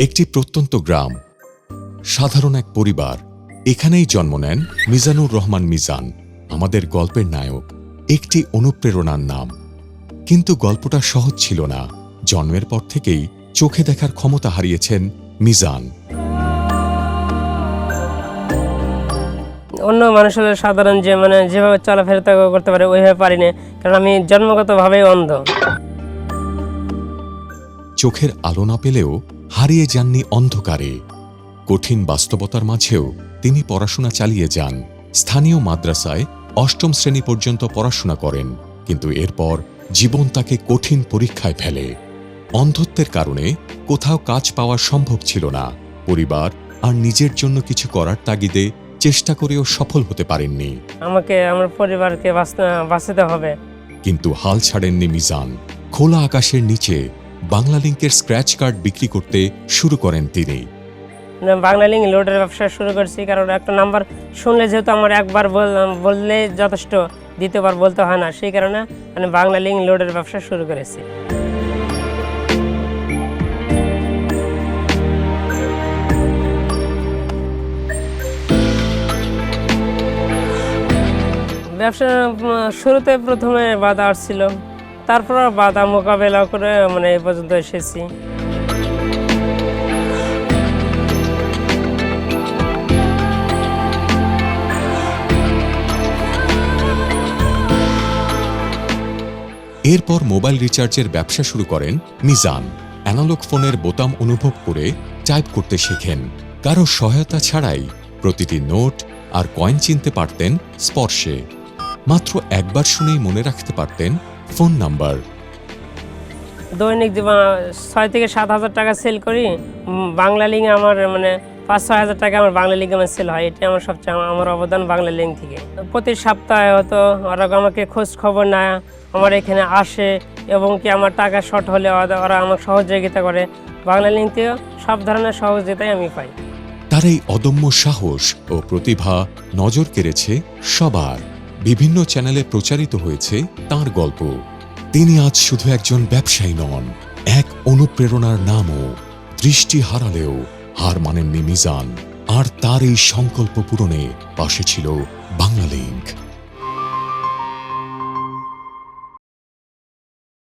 একটি প্রত্যন্ত গ্রাম। সাধারণ এক পরিবার। এখানেই জন্ম নেন মিজানুর রহমান মিজান আমাদের গল্পের নায়ক। একটি অনুপ্রেরণার নাম। কিন্তু গল্পটা সহজ ছিল না। জন্মের পর থেকেই চোখে দেখার ক্ষমতা হারিয়েছেন মিজান। অন্য মানুষের সাধারণ যে মানে যেভাবে চলাফেরা করতে পারে ওইভাবে পারি না। কারণ আমি জন্মগতভাবেই অন্ধ। চোখের আলো না পেলেও হারিয়ে যাননি অন্ধকারে। কঠিন বাস্তবতার মাঝেও তিনি পড়াশোনা চালিয়ে যান। স্থানীয় মাদ্রাসায় অষ্টম শ্রেণি পর্যন্ত পড়াশোনা করেন কিন্তু এরপর জীবন তাকে কঠিন পরীক্ষায় ফেলে। অন্ধত্বের কারণে কোথাও কাজ পাওয়া সম্ভব ছিল না। পরিবার আর নিজের জন্য কিছু করার তাগিদে চেষ্টা করেও সফল হতে পারেননি। আমাকে আমার পরিবারকে বাঁচতে- হবে। কিন্তু হাল ছাড়েননি মিজান। খোলা আকাশের নিচে বাংলা লিঙ্কের স্ক্র্যাচ কার্ড বিক্রি করতে শুরু করেন তিনি। বাংলা লিঙ্ক লোডের ব্যবসা শুরু করছি, কারণ একটা নাম্বার শুনলে যেহেতু আমার একবার বল- বললে যথেষ্ট, দ্বিতীয়বার বলতে হয় না, সেই কারণে আমি বাংলা লিঙ্ক লোডের ব্যবসা শুরু করেছি। ব্যবসা শুরুতে প্রথমে বাধা আসছিল। তারপর বাধা মোকাবেলা করে মানে এই পর্যন্ত এসেছি। এরপর মোবাইল রিচার্জের ব্যবসা শুরু করেন মিজান। অ্যানালগ ফোনের বোতাম অনুভব করে টাইপ করতে শেখেন। কারও সহায়তা ছাড়াই প্রতিটি নোট আর কয়েন চিনতে পারতেন স্পর্শে। মাত্র একবার শুনেই মনে রাখতে পারতেন ফোন নাম্বার। দৈনিক ছয় থেকে সাত হাজার টাকা সেল করি বাংলা লিঙ্কে আমার মানে পাঁচ ছয় হাজার টাকা আমার বাংলা লিঙ্কে আমার সেল হয়। এটাই আমার সবচেয়ে আমার- আমার অবদান বাংলা লিঙ্ক থেকে। প্রতি সপ্তাহে হয়তো ওরা আমাকে খোঁজ খবর নেয় আমার এখানে আসে এবং কি আমার টাকা শর্ট হলে ওরা ওরা আমাকে সহযোগিতা করে। বাংলা লিঙ্ক থেকে সব ধরনের সহযোগিতাই আমি পাই। তার এই অদম্য সাহস ও প্রতিভা নজর কেড়েছে সবার। বিভিন্ন চ্যানেলে প্রচারিত হয়েছে তার গল্প। তিনি আজ শুধু একজন ব্যবসায়ী নন, এক অনুপ্রেরণার নামও, দৃষ্টি হারালেও হার মানেননি মিজান। আর তার এই সংকল্প পূরণে পাশে ছিল বাংলা লিঙ্ক